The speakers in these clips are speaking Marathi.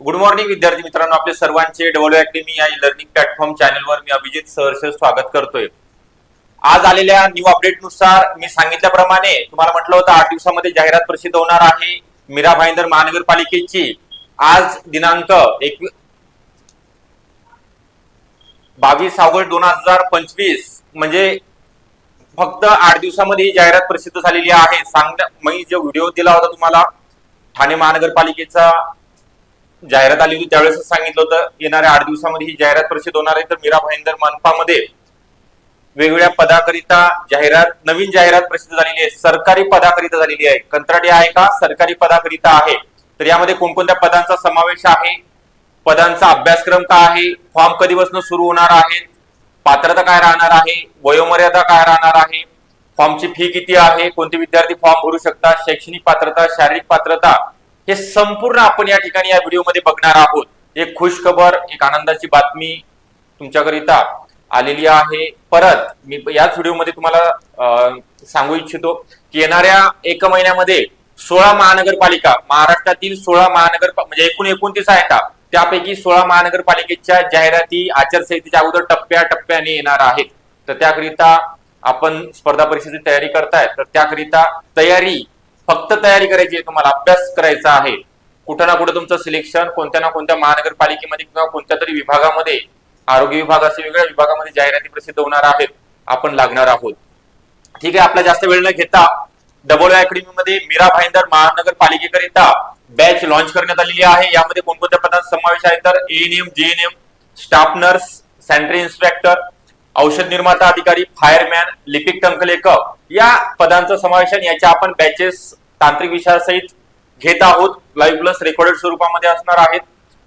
गुड मॉर्निंग विद्यार्थी मित्रांनो. आपले सर्वांचे डब्ल्यू अकॅडमी या लर्निंग प्लॅटफॉर्म चॅनलवर मी अभिजित सहर्ष स्वागत करतोय. आज आलेल्या न्यू अपडेटनुसार मी सांगितल्याप्रमाणे तुम्हाला म्हटलं होतं आठ दिवसामध्ये जाहिरात प्रसिद्ध होणार आहे मीरा भाईंदर महानगरपालिकेची. आज दिनांक एक बावीस ऑगस्ट दोन हजार पंचवीस म्हणजे फक्त आठ दिवसामध्ये ही जाहिरात प्रसिद्ध झालेली आहे. सांग मी जो व्हिडिओ दिला होता तुम्हाला ठाणे महानगरपालिकेचा जाहिरात आली होती त्यावेळेस सांगितलं होतं येणाऱ्या आठ दिवसामध्ये ही जाहिरात प्रसिद्ध होणार आहे. तर मीरा भाईंदर मनपामध्ये वेगवेगळ्या पदाकरिता जाहिरात नवीन जाहिरात प्रसिद्ध झालेली आहे. सरकारी पदाकरिता झालेली आहे. कंत्राटी आहे का? सरकारी पदाकरिता आहे. तर यामध्ये कोणकोणत्या पदांचा समावेश आहे? पदांचा अभ्यासक्रम काय आहे? फॉर्म कधीपासून सुरू होणार आहे? पात्रता काय राहणार आहे? वयोमर्यादा काय राहणार आहे? फॉर्मची फी किती आहे? कोणते विद्यार्थी फॉर्म भरू शकतात? शैक्षणिक पात्रता शारीरिक पात्रता हे संपूर्ण आपण या ठिकाणी या व्हिडिओमध्ये बघणार आहोत. एक खुश खबर एक आनंदाची बातमी तुमच्याकरिता आलेली आहे. परत मी याच व्हिडिओमध्ये तुम्हाला सांगू इच्छितो की येणाऱ्या एक महिन्यामध्ये सोळा महानगरपालिका महाराष्ट्रातील सोळा महानगर म्हणजे एकूण एकोणतीस आहेत त्यापैकी सोळा महानगरपालिकेच्या जाहिराती आचारसंहितेच्या अगोदर टप्प्या टप्प्याने येणार आहेत. तर त्याकरिता आपण स्पर्धा परीक्षेची तयारी करताय तर त्याकरिता तयारी फक्त तयारी करायची आहे तुम्हाला अभ्यास करायचा आहे. कुठं ना कुठं तुमचं सिलेक्शन कोणत्या ना कोणत्या महानगरपालिकेमध्ये किंवा कोणत्या तरी विभागामध्ये आरोग्य विभाग असे वेगळ्या विभागामध्ये जाहिराती प्रसिद्ध होणार आहेत आपण लागणार आहोत. ठीक आहे आपला जास्त वेळ न घेता डबल अकॅडमीमध्ये मीरा भाईंदर महानगरपालिकेकरिता बॅच लॉन्च करण्यात आलेली आहे. यामध्ये कोणकोणत्या पदांचा समावेश आहे तर ANM JNM staff nurse sanitary inspector औषध निर्माता अधिकारी फायरमॅन लिपिक टंकलेकर या पदांचा समावेश आणि याच्या आपण बॅचेस तांत्रिक विषयासहित घेत आहोत. लाईव्ह प्लस रेकॉर्डेड स्वरूपामध्ये असणार आहेत.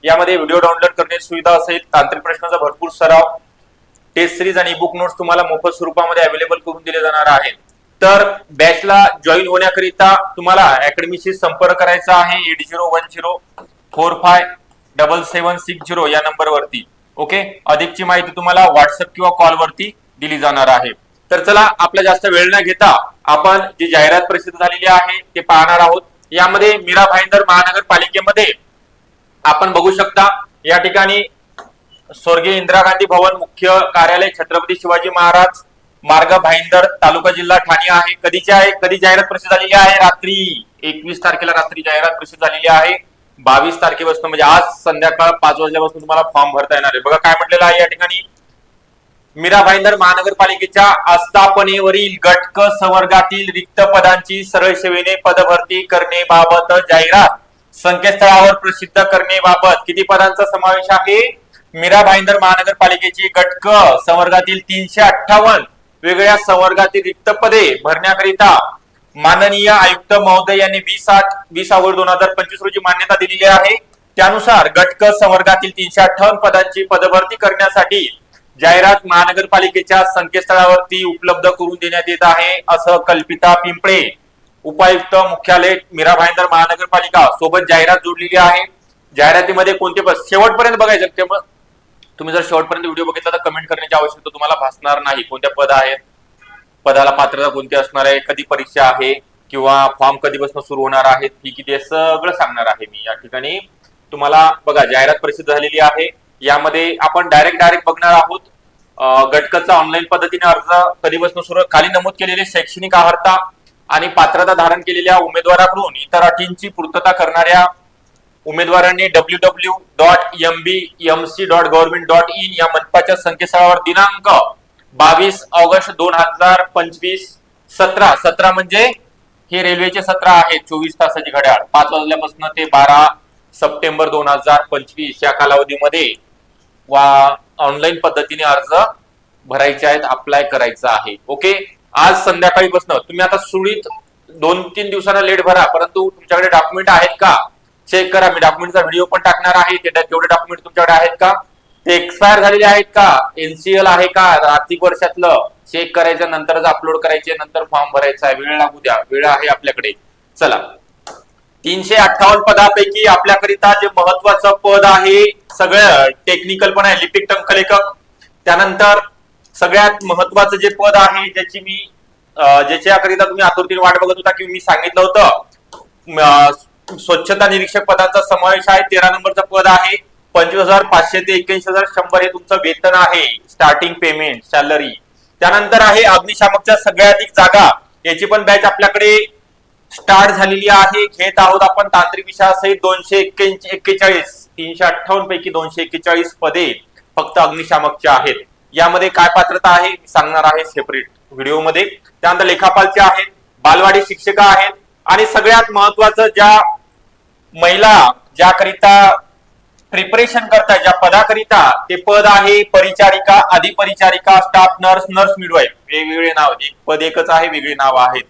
यामध्ये व्हिडिओ डाउनलोड करण्याची सुविधा असेल तांत्रिक प्रश्नाचा भरपूर सराव टेस्ट सिरीज आणि बुक नोट्स तुम्हाला मोफत स्वरूपामध्ये अवेलेबल करून दिले जाणार आहेत. तर बॅचला जॉईन होण्याकरिता तुम्हाला अकॅडमीशी संपर्क करायचा आहे. Eight zero one zero four five double seven six zero या नंबरवरती ओके अधिकची माहिती तुम्हाला व्हॉट्सअप किंवा कॉलवरती दिली जाणार आहे. तर चला आपला जास्त वेळ न घेता आपण जी जाहिरात प्रसिद्ध झालेली आहे ते पाहणार आहोत. यामध्ये मीरा भाईंदर महानगरपालिकेमध्ये आपण बघू शकता या ठिकाणी स्वर्गीय इंदिरा गांधी भवन मुख्य कार्यालय छत्रपती शिवाजी महाराज मार्ग भाईंदर तालुका जिल्हा ठाणे आहे. कधीची आहे? कधी जाहिरात प्रसिद्ध झालेली आहे? रात्री एकवीस तारखेला रात्री जाहिरात प्रसिद्ध झालेली आहे. बावीस तारखेपासून म्हणजे आज संध्याकाळ पाच वाजल्यापासून तुम्हाला फॉर्म भरता येणार आहे. बघा काय म्हटलेलं आहे या ठिकाणी. मीरा भाईंदर महानगरपालिकेच्या आस्थापनेवरील गटक संवर्गातील रिक्त पदांची सरळ सेवेने पदभरती करण्याबाबत जाहिरात संकेतस्थळावर प्रसिद्ध करण्याबाबत किती पदांचा समावेश आहे? मीरा भाईंदर महानगरपालिकेची गटक संवर्गातील तीनशे अठ्ठावन्न वेगळ्या संवर्गातील रिक्त पदे भरण्याकरिता माननीय आयुक्त महोदय यांनी वीस आठ वीस ऑगस्ट दोन हजार पंचवीस रोजी मान्यता दिलेली आहे. त्यानुसार गटक संवर्गातील तीनशे अठ्ठावन्न पदांची पदभरती करण्यासाठी जाहिरात महानगरपालिकेच्या संकेतस्थळावरती उपलब्ध करून देण्यात येत आहे असं कल्पिता पिंपळे उपायुक्त मुख्यालय मीरा भाईंदर महानगरपालिका सोबत जाहिरात जोडलेली आहे. जाहिरातीमध्ये कोणते शेवटपर्यंत बघायचं ते तुम्ही जर शेवटपर्यंत व्हिडिओ बघितला तर कमेंट करण्याची आवश्यकता तुम्हाला भासणार नाही. कोणत्या पद आहेत? पदाला पात्रता कोणती असणार आहे? कधी परीक्षा आहे? किंवा फॉर्म कधीपासून सुरू होणार आहे फी किती सगळं सांगणार आहे मी. या ठिकाणी तुम्हाला बघा जाहिरात प्रसिद्ध झालेली आहे. यामध्ये आपण डायरेक्ट डायरेक्ट बघणार आहोत गटकचा ऑनलाईन पद्धतीने अर्ज कधीपासून सुरू खाली नमूद केलेले शैक्षणिक आहारता आणि पात्रता धारण केलेल्या उमेदवाराकडून इतर अटींची पूर्तता करणाऱ्या उमेदवारांनी W W dot M B M C dot government dot in या मनपाच्या संकेतस्थळावर दिनांक बावीस ऑगस्ट दोन हजार पंचवीस सतरा. सतरा म्हणजे हे रेल्वेचे सतरा आहे चोवीस तासाची घड्याळ. पाच वाजल्यापासून ते बारा सप्टेंबर दोन हजार पंचवीस या कालावधीमध्ये वा ऑनलाईन पद्धतीने अर्ज भरायचे आहेत अप्लाय करायचा आहे. ओके आज संध्याकाळीपासून तुम्ही आता सुळीत दोन तीन दिवसांना लेट भरा परंतु तुमच्याकडे डॉक्युमेंट आहेत का? चेक करा. मी डॉक्युमेंटचा व्हिडिओ पण टाकणार आहे. ते तेवढे डॉक्युमेंट तुमच्याकडे आहेत का? ते एक्सपायर झालेले आहेत का? एनसीएल आहे का? आर्थिक वर्षातलं चेक करायचं नंतरच अपलोड करायचे नंतर फॉर्म भरायचा आहे. वेळ लागू द्या. वेळ आहे आपल्याकडे. चला. तीनशे अठ्ठावन्न पदापैकी आपल्याकरिता जे महत्वाचं पद आहे सगळं टेक्निकल पण आहे लिपिक टंकलेखक. त्यानंतर सगळ्यात महत्वाचं जे पद आहे ज्याची मी ज्याच्याकरिता तुम्ही आतुरतीने वाट बघत होता की मी सांगितलं होतं स्वच्छता निरीक्षक पदाचा समावेश आहे तेरा नंबरचं पद आहे. पंचवीस हजार पाचशे ते एक्क्याऐंशी हजार शंभर हे तुमचं वेतन आहे स्टार्टिंग पेमेंट सॅलरी त्यानंतर आहे अग्निशामकच्या सगळ्यात अधिक जागा याची पण बॅच आपल्याकडे स्टार्ट झालेली आहे. घेत आहोत आपण तांत्रिक विषयासहित दोनशे एक्क्याऐंशी एक्केचाळीस तीनशे अठ्ठावन्न पैकी दोनशे एक्केचाळीस पदे फक्त अग्निशामकच्या आहेत. यामध्ये काय पात्रता आहे? मी सांगणार आहे सेपरेट व्हिडिओमध्ये. त्यानंतर लेखापालचे आहेत बालवाडी शिक्षिका आहेत आणि सगळ्यात महत्वाचं ज्या महिला ज्याकरिता प्रिपरेशन करताय ज्या पदाकरिता ते पद आहे परिचारिका अधिपरिचारिका स्टाफ नर्स नर्स मिडवाईफ वेगवेगळे नाव एक पद एकच आहे वेगळे नाव आहेत.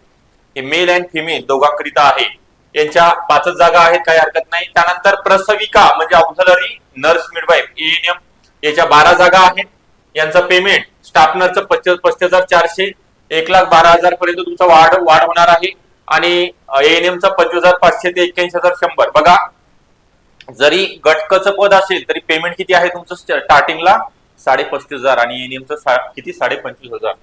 हे मेल अँड फिमेल दोघांकरिता आहे. यांच्या पाचच जागा आहेत काही हरकत नाही. त्यानंतर प्रसविका म्हणजे ऑक्झलरी नर्स मिडवाईफ एएनएम याच्या बारा जागा आहेत. यांचं पेमेंट स्टाफ नर्सचं पस्तीस पस्तीस हजार चारशे एक लाख बारा हजार पर्यंत तुमचा वाढ वाढ होणार आहे. आणि एएनएमचा पंचवीस हजार पाचशे ते एक्क्याऐंशी हजार शंभर. बघा जरी गटकचं पद असेल तरी पेमेंट किती आहे तुमचं स्टार्टिंगला साडे पस्तीस हजार आणि एनएमचं किती? साडे पंचवीस हजार.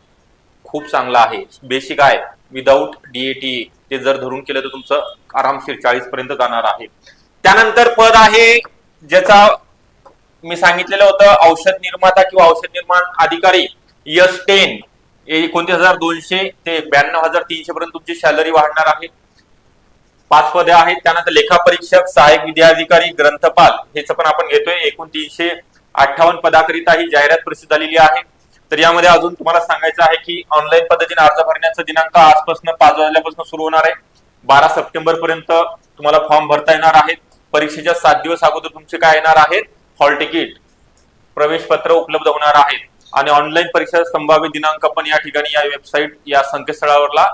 खूप चांगला आहे. बेसिक आहे. विदाऊट डीएटी ते जर धरून केलं तर तुमचं आरामशीर चाळीस पर्यंत जाणार आहे. त्यानंतर पद आहे ज्याचा मी सांगितलेलं होतं औषध निर्माता किंवा औषध निर्माण अधिकारी यस टेन. एकोणतीस हजार दोनशे ते ब्याण्णव हजार तीनशे पर्यंत तुमची सॅलरी वाढणार आहे. पाच पदे आहेत त्यानंतर लेखापरीक्षक सहाय्यक विद्याधिकारी ग्रंथपाल हेच पण आपण घेतोय. एकूण तीनशे अठ्ठावन्न पदाकरिता ही जाहिरात प्रसिद्ध झालेली आहे. तर यामध्ये अजून तुम्हाला सांगायचं आहे की ऑनलाईन पद्धतीने अर्ज भरण्याचा दिनांक आजपासून पाच वाजल्यापासून सुरू होणार आहे. बारा सप्टेंबर पर्यंत तुम्हाला फॉर्म भरता येणार आहेत. परीक्षेच्या सात दिवस अगोदर तुमचे काय येणार आहेत? हॉल तिकीट प्रवेश पत्र उपलब्ध होणार आहेत. आणि ऑनलाईन परीक्षा संभाव्य दिनांक पण या ठिकाणी या वेबसाईट या संकेतस्थळावरला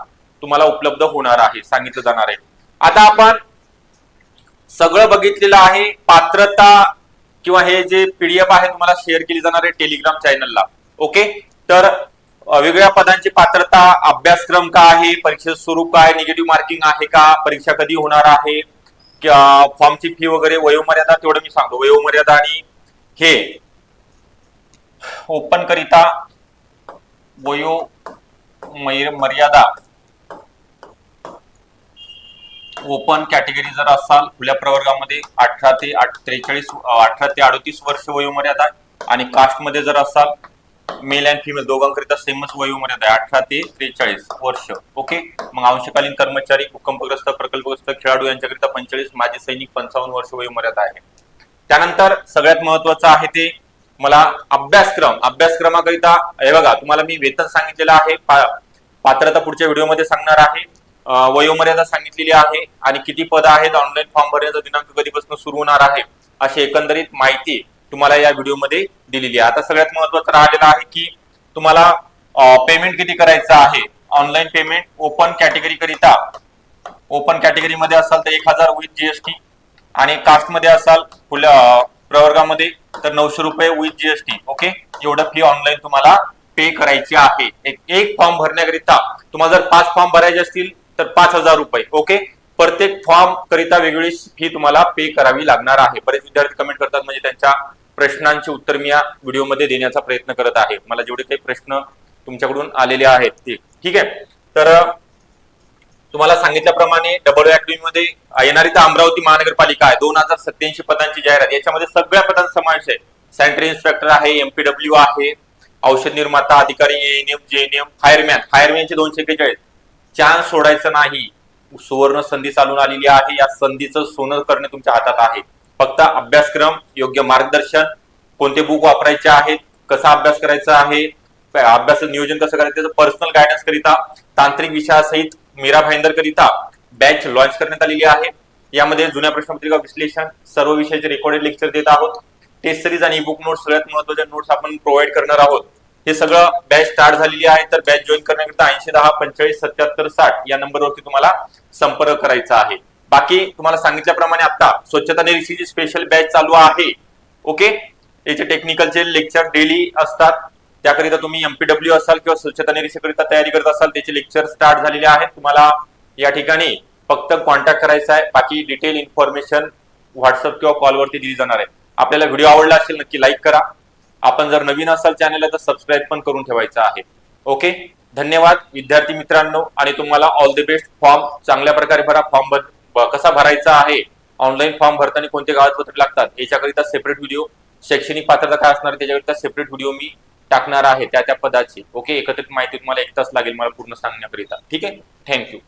तुम्हाला उपलब्ध होणार आहे सांगितलं जाणार आहे. आता आपण सगळं बघितलेलं आहे पात्रता किंवा हे जे पीडीएफ आहे तुम्हाला शेअर केली जाणार आहे टेलिग्राम चॅनलला ओके तर वेगवेगळ्या पदांची पात्रता अभ्यासक्रम काय आहे परीक्षेचं स्वरूप काय निगेटिव्ह मार्किंग आहे का परीक्षा कधी होणार आहे फॉर्मची फी वगैरे वयोमर्यादा तेवढं मी सांगतो. वयोमर्यादा आणि हे. ओपन करिता वयो मर्यादा ओपन कॅटेगरी जर असाल खुल्या प्रवर्गामध्ये अठरा ते त्रेचाळीस अठरा ते अडतीस वर्ष वयोमर्यादा आणि कास्टमध्ये जर असाल मेल अँड फिमेल दोघांकरिता सेमच वयोमर्यादा आहे. अठरा ते त्रेचाळीस वर्ष. ओके मग अंशकालीन कर्मचारी भूकंपग्रस्त प्रकल्पग्रस्त खेळाडू यांच्याकरिता पंचेचाळीस माजी सैनिक पंचावन्न वर्ष वयोमर्यादा आहे. त्यानंतर सगळ्यात महत्वाचं आहे ते मला अभ्यासक्रम. अभ्यासक्रमाकरिता हे बघा तुम्हाला मी वेतन सांगितलेलं आहे. पा- पात्रता पुढच्या व्हिडिओमध्ये सांगणार आहे. वयोमर्यादा सांगितलेली आहे आणि किती पद आहेत. ऑनलाईन फॉर्म भरण्याचा दिनांक कधीपासून सुरू होणार आहे? अशी एकंदरीत माहिती तुम्हाला या व्हिडिओमध्ये दिलेली आहे. आता सगळ्यात महत्वाचं राहिलेलं आहे की तुम्हाला पेमेंट किती करायचं आहे? ऑनलाईन पेमेंट ओपन कॅटेगरी करिता ओपन कॅटेगरी मध्ये असाल तर एक हजार विथ जीएसटी आणि कास्टमध्ये असाल खुल्या प्रवर्गामध्ये तर नऊशे रुपये विथ जीएसटी ओके एवढं फी ऑनलाईन तुम्हाला पे करायची आहे. एक एक फॉर्म भरण्याकरिता तुम्हाला जर पाच फॉर्म भरायचे असतील तर पाच हजार रुपये. ओके प्रत्येक फॉर्म करिता वेगवेगळी फी तुम्हाला पे करावी लागणार आहे. बरेच विद्यार्थी कमेंट करतात म्हणजे त्यांच्या प्रश्नांची उत्तर मी या व्हिडिओमध्ये देण्याचा प्रयत्न करत आहे. मला जेवढे काही प्रश्न तुमच्याकडून आलेले आहेत ते. ठीक आहे? तर तुम्हाला सांगितल्याप्रमाणे डबल अकॅडमी मध्ये येणारी तर अमरावती महानगरपालिका आहे. दोन हजार सत्याऐंशी पदांची जाहिरात. याच्यामध्ये सगळ्या पदांचा समावेश आहे. सॅनिटरी इन्स्पेक्टर आहे एमपीडब्ल्यू आहे औषध निर्माता अधिकारी एएनएम जेएनएम फायरमॅन. फायरमॅनचे दोनशे एक्केचाळीस चान्स सोडायचं नाही. सुवर्ण संधी चालून आलेली आहे. या संधीचं सोनं करणे तुमच्या हातात आहे. फक्त अभ्यासक्रम योग्य मार्गदर्शन कोणते बुक वापरायचे आहेत कसा अभ्यास करायचा आहे अभ्यासाचं नियोजन कसं करायचं त्याचं पर्सनल गायडन्स करिता तांत्रिक विषयासहित मीरा भाईंदर करिता बॅच लॉन्च करण्यात आलेली आहे. यामध्ये जुन्या प्रश्नपत्रिका विश्लेषण सर्व विषयाचे रेकॉर्डेड लेक्चर देत आहोत. टेस्ट सिरीज आणि बुक नोट्स सगळ्यात महत्त्वाच्या नोट्स आपण प्रोव्हाइड करणार आहोत. हे सगळं बॅच स्टार्ट झालेली आहे तर बॅच जॉईन करण्याकरिता ऐंशी दहा पंचेचाळीस सत्याहत्तर साठ या नंबरवरती तुम्हाला संपर्क करायचा आहे. बाकी तुम्हाला सांगितल्याप्रमाणे आता स्वच्छता निरीक्षेची स्पेशल बॅच चालू आहे. ओके याचे टेक्निकलचे लेक्चर डेली असतात. त्याकरिता तुम्ही एमपीडब्ल्यू असाल किंवा स्वच्छता निरीक्षकरिता तयारी करत असाल त्याचे लेक्चर स्टार्ट झालेले आहेत. तुम्हाला या ठिकाणी फक्त कॉन्टॅक्ट करायचा आहे. बाकी डिटेल इन्फॉर्मेशन व्हॉट्सअप किंवा कॉलवरती दिली जाणार आहे. आपल्याला व्हिडिओ आवडला असेल नक्की लाईक करा. आपण जर नवीन असाल चॅनलला तर सबस्क्राईब पण करून ठेवायचं आहे. ओके धन्यवाद. विद्यार्थी मित्रांनो आणि तुम्हाला ऑल द बेस्ट फॉर्म चांगल्या प्रकारे भरा. फॉर्म भर कसा भरायचा आहे? ऑनलाईन फॉर्म भरताना कोणते कागदपत्रे लागतात? याच्याकरिता सेपरेट व्हिडिओ शैक्षणिक पात्रता काय असणार त्याच्याकरिता सेपरेट व्हिडिओ मी टाकणार आहे त्या त्या पदाची. ओके एकत्रित माहिती तुम्हाला एक तास लागेल मला पूर्ण सांगण्याकरिता. ठीक आहे? थँक्यू